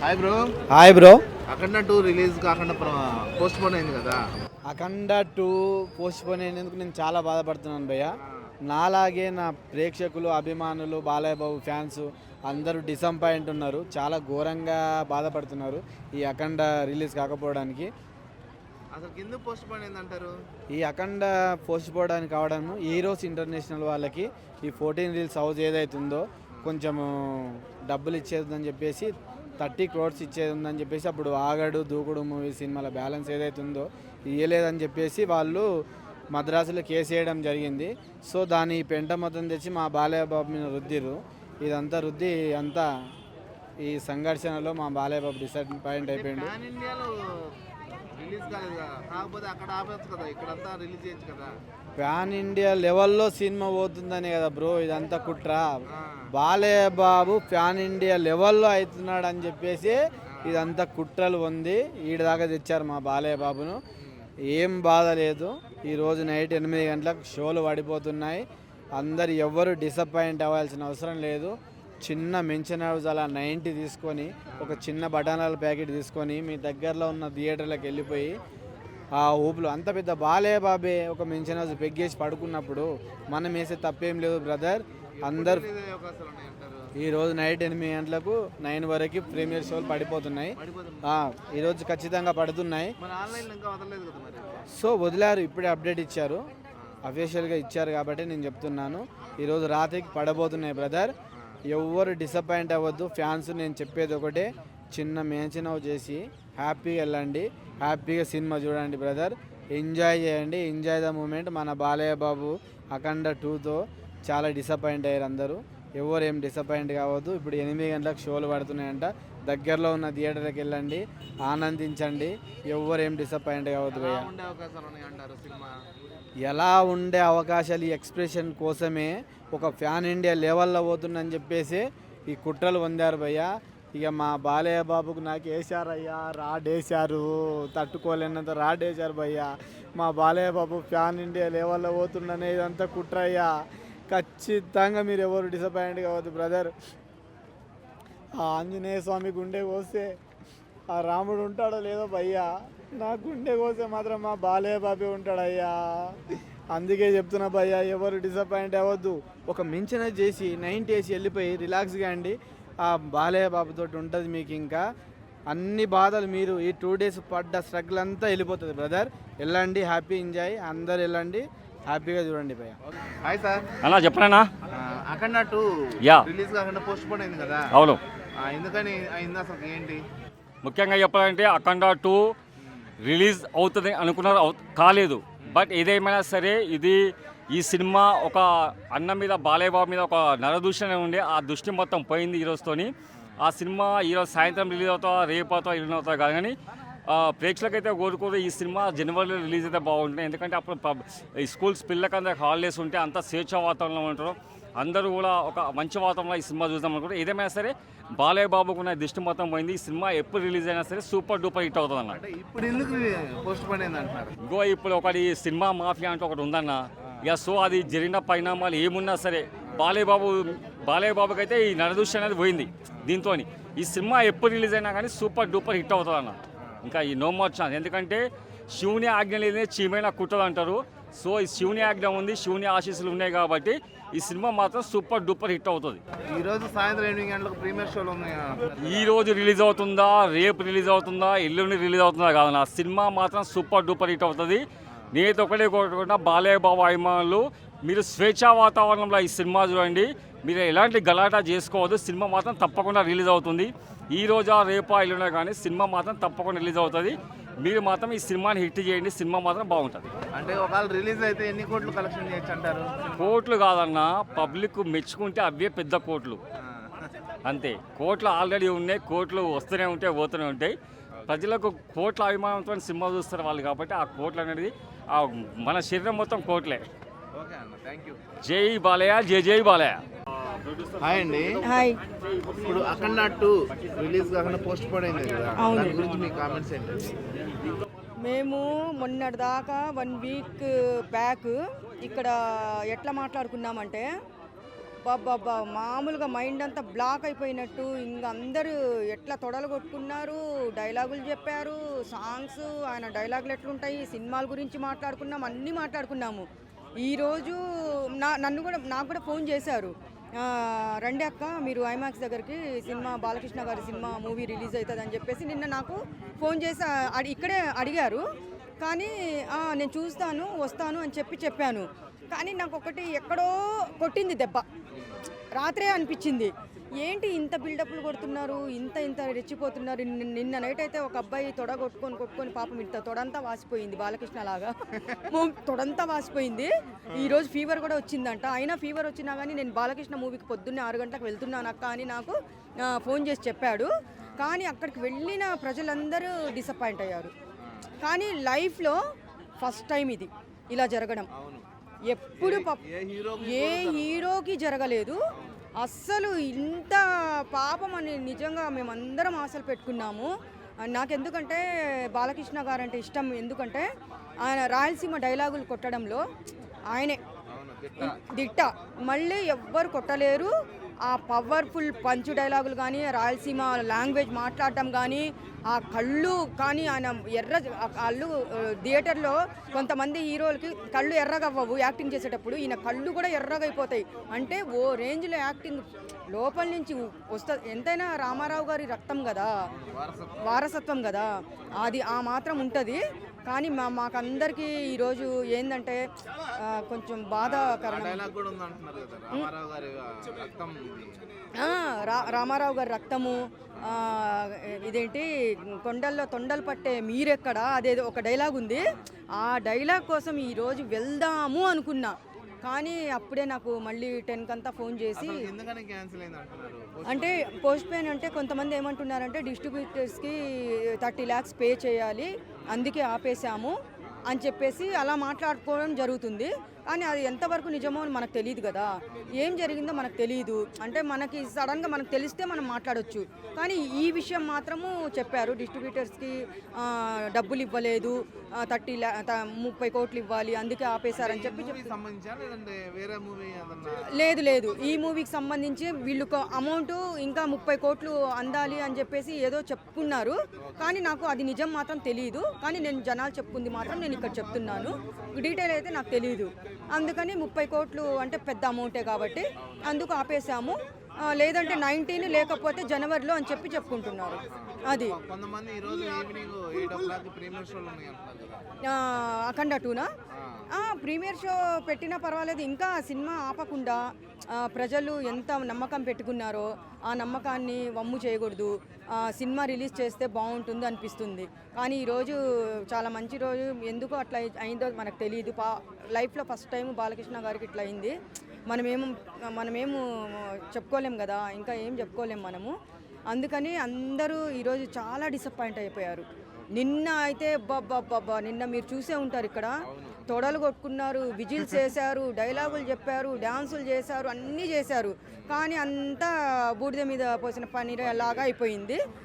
Hi bro hi bro Akhanda two release కాకుండా post phone అయింది కదా? అఖండ టూ పోస్ట్ పోన్ అయినందుకు నేను చాలా బాధపడుతున్నాను భయ్య. నాలాగే నా ప్రేక్షకులు అభిమానులు బాలయ్య బాబు ఫ్యాన్స్ అందరూ డిసప్పాయింట్ ఉన్నారు. చాలా ఘోరంగా బాధపడుతున్నారు ఈ అఖండ రిలీజ్ కాకపోవడానికి. అసలు పోస్ట్ పోన్ అంటారు? ఈ అఖండ పోస్ట్ పోవడానికి కావడము హీరోస్ ఇంటర్నేషనల్ వాళ్ళకి ఈ ఫోర్టీన్ రీల్స్ హౌస్ ఏదైతుందో కొంచెము డబ్బులు ఇచ్చేదని చెప్పేసి థర్టీ క్రోడ్స్ ఇచ్చేది ఉందని చెప్పేసి అప్పుడు ఆగడు దూకుడు మూవీ సినిమాల బ్యాలెన్స్ ఏదైతే ఉందో ఇయ్యలేదని చెప్పేసి వాళ్ళు మద్రాసులో కేసు వేయడం జరిగింది. సో దాని పెంట మొత్తం తెచ్చి మా బాలయ్య బాబు మీద రుద్దిరు ఇదంతా రుద్ది అంతా ఈ సంఘర్షణలో మా బాలయ్య బాబు డిసప్పాయింట్ కదా? పాన్ ఇండియా లెవెల్లో సినిమా పోతుందనే కదా బ్రో ఇదంతా కుట్ర. బాలయ్యబాబు బాలయ్య బాబు ఇండియా లెవెల్లో అవుతున్నాడు అని చెప్పేసి ఇదంతా కుట్రలు ఉంది ఈడ దాకా తెచ్చారు మా బాలయ్య బాబును ఏం బాధ లేదు. ఈరోజు నైట్ ఎనిమిది గంటలకు షోలు పడిపోతున్నాయి. అందరు ఎవ్వరు డిసప్పాయింట్ అవ్వాల్సిన అవసరం లేదు. చిన్న మెన్షన్ హౌస్ అలా నైంటీ తీసుకొని ఒక చిన్న బఠానాల ప్యాకెట్ తీసుకొని మీ దగ్గరలో ఉన్న థియేటర్లకు వెళ్ళిపోయి ఆ ఊపులు అంత పెద్ద బాలయ్య బాబే ఒక మెన్షన్ హౌస్ పెగ్గేసి పడుకున్నప్పుడు మనం వేసే తప్పేం లేదు బ్రదర్. అందరు రిలీజ్ అయ్యే అవకాశాలు ఉన్నాయి అంటారు. ఈ రోజు నైట్ ఎనిమిది గంటలకు నైన్ వరకు ప్రీమియర్ షోలు పడిపోతున్నాయి. పడిపోతుంది ఆ, ఈ రోజు ఖచ్చితంగా పడుతున్నాయి. సో వదిలారు ఇప్పుడే అప్డేట్ ఇచ్చారు. అఫీషియల్గా ఇచ్చారు కాబట్టి నేను చెప్తున్నాను. ఈరోజు రాత్రికి పడబోతున్నాయి బ్రదర్. ఎవ్వరు డిసప్పాయింట్ అవ్వద్దు. ఫ్యాన్స్ నేను చెప్పేది ఒకటే. చిన్న మేంచినవ్ చేసి హ్యాపీగా వెళ్ళండి. హ్యాపీగా సినిమా చూడండి బ్రదర్. ఎంజాయ్ చేయండి. ఎంజాయ్ ద మూమెంట్ మన బాలయ్య బాబు అఖండ టూతో చాలా డిసప్పాయింట్ అయ్యారు అందరూ. ఎవరు ఏం డిసప్పాయింట్ కావద్దు. ఇప్పుడు ఎనిమిది గంటలకు షోలు పడుతున్నాయంట. దగ్గరలో ఉన్న థియేటర్కి వెళ్ళండి ఆనందించండి. ఎవరు ఏం డిసప్పాయింట్ కావద్దు ఎలా ఉండే అవకాశాలు ఈ ఎక్స్ప్రెషన్ కోసమే ఒక ఫ్యాన్ ఇండియా లెవెల్లో పోతుందని చెప్పేసి ఈ కుట్రలు పొందారు భయ్య. ఇక మా బాలయ్య బాబుకు నాకు వేసారయ్యా రాడేశారు. తట్టుకోలేనంత రాడేశారు భయ్య. మా బాలయ్య బాబు ఫ్యాన్ ఇండియా లెవెల్లో పోతుండనే ఇదంతా కుట్రయ్యా. ఖచ్చితంగా మీరు ఎవరు డిసప్పాయింట్ కావద్దు బ్రదర్ ఆ ఆంజనేయ స్వామి గుండె కోస్తే ఆ రాముడు ఉంటాడో లేదో భయ్యా నా గుండె కోస్తే మాత్రం మా బాలయ్య బాబే ఉంటాడయ్యా. అందుకే చెప్తున్నా భయ్యా ఎవరు డిసప్పాయింట్ అవ్వద్దు. ఒక మించిన చేసి నైన్టీ వేసి వెళ్ళిపోయి రిలాక్స్గా అండి ఆ బాలయ్య బాబుతో ఉంటుంది మీకు ఇంకా. అన్ని బాధలు మీరు ఈ టూ డేస్ పడ్డ స్ట్రగుల్ అంతా వెళ్ళిపోతుంది బ్రదర్ వెళ్ళండి హ్యాపీ ఎంజాయ్ అందరు వెళ్ళండి. హ్యాపీగా చూడండి భయ్యా. హాయ్ సార్ అన్నా చెప్పనన్నా? Akhanda two yeah. రిలీజ్ కాకుండా పోస్ట్ పోన్ అయింది కదా. అవును. ఎందుకని అయింది అసలు ఏంటి? ముఖ్యంగా చెప్పాలంటే అఖండ టూ రిలీజ్ అవుతుంది అనుకున్నారు అవు- కాలేదు. బట్ ఏదేమైనా సరే ఇది ఈ సినిమా ఒక అన్న మీద బాలయ్య బాబు మీద ఒక నరదూషణ ఉండే ఆ దృష్టి మొత్తం పోయింది ఈ రోజుతోని. ఆ సినిమా ఈరోజు సాయంత్రం రిలీజ్ అవుతా రేపు అవుతా ఎల్లుండి అవుతా కాదు కానీ ప్రేక్షకులకైతే కోరుకోరు ఈ సినిమా జనవరిలో రిలీజ్ అయితే బాగుంటుంది. ఎందుకంటే అప్పుడు స్కూల్స్ పిల్లలకి అందరికి హాలిడేస్ ఉంటే అంతా స్వేచ్ఛ వాతావరణంలో ఉంటారు. అందరూ కూడా ఒక మంచి వాతావరణంలో ఈ సినిమా చూద్దాం అనుకుంటే ఏదేమైనా సరే బాలయ్య బాబుకు ఉన్న దృష్టి మొత్తం పోయింది. ఈ సినిమా ఎప్పుడు రిలీజ్ అయినా సరే సూపర్ డూపర్ హిట్ అవుతుంది అన్న. ఇప్పుడు ఎందుకు పోస్ట్ ఇంకో ఇప్పుడు ఒకటి సినిమా మాఫియా అంటే ఒకటి ఉందన్న. ఇక సో అది జరిగిన పరిణామాలు ఏమున్నా సరే బాలయ్య బాబు బాలయ్య బాబుకి అయితే ఈ నరదృష్టి అనేది పోయింది దీంతో ఈ సినిమా ఎప్పుడు రిలీజ్ అయినా కానీ సూపర్ డూపర్ హిట్ అవుతుంది అన్న. ఇంకా ఈ నో మోర్ ఛాన్స్. ఎందుకంటే శివుని ఆజ్ఞ లేదే చీమైన కుట్టదు అంటారు. సో ఈ శివుని ఆజ్ఞ ఉంది శివుని ఆశీస్సులు ఉన్నాయి కాబట్టి ఈ సినిమా మాత్రం సూపర్ డూపర్ హిట్ అవుతుంది. ఈ రోజు సాయంత్రం ఎనిమిది గంటలకు ప్రీమియర్ షోలు ఉన్నాయి. ఈ రోజు రిలీజ్ అవుతుందా రేపు రిలీజ్ అవుతుందా ఎల్లుండి రిలీజ్ అవుతుందా కాదు నా సినిమా మాత్రం సూపర్ డూపర్ హిట్ అవుతుంది. నేనైతే ఒకటే కోరుకుంటున్నా బాలయ్య బాబు అభిమానులు మీరు స్వేచ్ఛా వాతావరణంలో ఈ సినిమా చూడండి. మీరు ఎలాంటి గలాటా చేసుకోవద్దు సినిమా మాత్రం తప్పకుండా రిలీజ్ అవుతుంది. ఈ రోజా రేపా ఎల్లుండా కానీ సినిమా మాత్రం తప్పకుండా రిలీజ్ అవుతుంది. మీరు మాత్రం ఈ సినిమాని హిట్ చేయండి సినిమా మాత్రం బాగుంటుంది. అంటే ఒకవేళ రిలీజ్ అయితే ఎన్ని కోట్లు కలెక్షన్ చేయొచ్చు అంటారు? కోట్లు కాదన్నా పబ్లిక్ మెచ్చుకుంటే అవే పెద్ద కోట్లు. అంతే. కోట్లు ఆల్రెడీ ఉన్నాయి కోట్లు వస్తూనే ఉంటాయి పోతూనే ఉంటాయి. ప్రజలకు కోట్ల అభిమానంతో సినిమా చూస్తారు వాళ్ళు కాబట్టి ఆ కోట్లు అనేది మన శరీరం మొత్తం కోట్లే. జై బాలయ్య జై జై బాలయ్య. హాయ్ అండి. హాయ్. ఇప్పుడు అఖండ టూ రిలీజ్ కాకుండా పోస్ట్ పోన్ అయింది కదా అవును. దాని గురించి మీ కామెంట్స్ మేము మొన్నటిదాకా వన్ వీక్ బ్యాక్ ఇక్కడ ఎట్లా మాట్లాడుకున్నామంటే అబ్బాబ్బా మామూలుగా మైండ్ అంతా బ్లాక్ అయిపోయినట్టు ఇంకా అందరూ ఎట్లా తొడలు కొట్టుకున్నారు డైలాగులు చెప్పారు సాంగ్స్ ఆయన డైలాగులు ఎట్లుంటాయి సినిమాల గురించి మాట్లాడుకున్నాం అన్నీ మాట్లాడుకున్నాము. ఈరోజు నా నన్ను కూడా నాకు కూడా ఫోన్ చేశారు. రండి అక్క మీరు ఐమాక్స్ దగ్గరికి సినిమా బాలకృష్ణ గారి సినిమా మూవీ రిలీజ్ అవుతుంది అని చెప్పేసి నిన్న నాకు ఫోన్ చేసి అడి- ఇక్కడే అడిగారు. కానీ నేను చూస్తాను వస్తాను అని చెప్పి చెప్పాను. కానీ నాకు ఒకటి ఎక్కడో కొట్టింది దెబ్బ. రాత్రే అనిపించింది. ఏంటి ఇంత బిల్డప్లు కొడుతున్నారు? ఇంత ఇంత రెచ్చిపోతున్నారు. నిన్న- నైట్ అయితే ఒక అబ్బాయి తొడ కొట్టుకొని కొట్టుకొని పాపం ఇంత తొడంతా వాసిపోయింది బాలకృష్ణ లాగా. తొడంతా వాసిపోయింది. ఈ రోజు ఫీవర్ కూడా వచ్చిందంట. అయినా ఫీవర్ వచ్చినా కానీ నేను బాలకృష్ణ మూవీకి పొద్దున్నే ఆరు గంటలకు వెళ్తున్నాను అక్క అని నాకు ఫోన్ చేసి చెప్పాడు. కానీ అక్కడికి వెళ్ళిన ప్రజలందరూ డిసప్పాయింట్ అయ్యారు. కానీ లైఫ్లో ఫస్ట్ టైం ఇది. ఇలా జరగడం. ఎప్పుడు ఏ హీరోకి జరగలేదు. అస్సలు ఇంత పాపం అని నిజంగా మేమందరం ఆశలు పెట్టుకున్నాము. నాకెందుకంటే బాలకృష్ణ గారు అంటే ఇష్టం. ఎందుకంటే ఆయన రాయలసీమ డైలాగులు కొట్టడంలో ఆయనే. దిట్ట. మళ్ళీ ఎవ్వరు కొట్టలేరు. ఆ పవర్ఫుల్ పంచు డైలాగులు కానీ రాయలసీమ లాంగ్వేజ్ మాట్లాడటం కానీ ఆ కళ్ళు కానీ ఆయన ఎర్ర కళ్ళు థియేటర్లో కొంతమంది హీరోలకి కళ్ళు ఎర్రగవ్వవు యాక్టింగ్ చేసేటప్పుడు. ఈయన కళ్ళు కూడా ఎర్రగా అయిపోతాయి అంటే ఓ రేంజ్లో యాక్టింగ్ లోపల నుంచి వస్తుంది ఎంతైనా రామారావు గారి రక్తం కదా వారసత్వం కదా అది ఆ మాత్రం ఉంటుంది. కానీ మా మాకందరికీ ఈరోజు ఏంటంటే కొంచెం కదా రామారావు గారి రక్తము ఇదేంటి కొండల్లో తొండలు పట్టే మీరెక్కడ? అదేదో ఒక డైలాగ్ ఉంది. ఆ డైలాగ్ కోసం ఈరోజు వెళ్దాము అనుకున్నా. కానీ అప్పుడే నాకు మళ్ళీ టెన్ కంతా ఫోన్ చేసి అంటే పోస్ట్ పోయిన్ అంటే కొంతమంది ఏమంటున్నారంటే డిస్ట్రిబ్యూటర్స్కి థర్టీ ల్యాక్స్ పే చేయాలి. అందుకే ఆపేసాము అని చెప్పేసి అలా మాట్లాడుకోవడం జరుగుతుంది. కానీ అది ఎంతవరకు నిజమో అని మనకు తెలియదు కదా. ఏం జరిగిందో మనకు తెలియదు అంటే మనకి సడన్గా మనకు తెలిస్తే మనం మాట్లాడొచ్చు. కానీ ఈ విషయం మాత్రము చెప్పారు. డిస్ట్రిబ్యూటర్స్కి డబ్బులు ఇవ్వలేదు. థర్టీ ముప్పై కోట్లు ఇవ్వాలి. అందుకే ఆపేశారని చెప్పి లేదు లేదు. ఈ మూవీకి సంబంధించి వీళ్ళు అమౌంట్ ఇంకా ముప్పై కోట్లు అందాలి అని చెప్పేసి ఏదో చెప్పుకున్నారు. కానీ నాకు అది నిజం మాత్రం తెలియదు కానీ నేను జనాలు చెప్పుకుంది మాత్రం నేను ఇక్కడ చెప్తున్నాను. డీటెయిల్ అయితే నాకు తెలియదు అందుకని ముప్పై కోట్లు అంటే పెద్ద అమౌంటే కాబట్టి అందుకు ఆపేసాము లేదంటే నైన్టీన్ లేకపోతే జనవరిలో అని చెప్పి చెప్పుకుంటున్నారు. అది. అఖండ టూనా? ప్రీమియర్ షో పెట్టినా పర్వాలేదు. ఇంకా సినిమా ఆపకుండా ప్రజలు ఎంత నమ్మకం పెట్టుకున్నారో ఆ నమ్మకాన్ని వమ్ము చేయకూడదు. సినిమా రిలీజ్ చేస్తే బాగుంటుంది అనిపిస్తుంది. కానీ ఈరోజు చాలా మంచి రోజు. ఎందుకు అట్లా అయిందో మనకు తెలియదు పా లైఫ్లో ఫస్ట్ టైం బాలకృష్ణ గారికి ఇట్లా అయింది. మనమేమో మనమేము చెప్పుకోలేం కదా ఇంకా ఏం చెప్పుకోలేం మనము. అందుకని అందరూ ఈరోజు చాలా డిసప్పాయింట్ అయిపోయారు. నిన్న అయితే బాబ్బా నిన్న మీరు చూసే ఉంటారు ఇక్కడ. తొడలు కొట్టుకున్నారు విజిల్స్ చేశారు డైలాగులు చెప్పారు డ్యాన్సులు చేశారు అన్నీ చేశారు. కానీ అంతా బూడిద మీద పోసిన పని లాగా అయిపోయింది.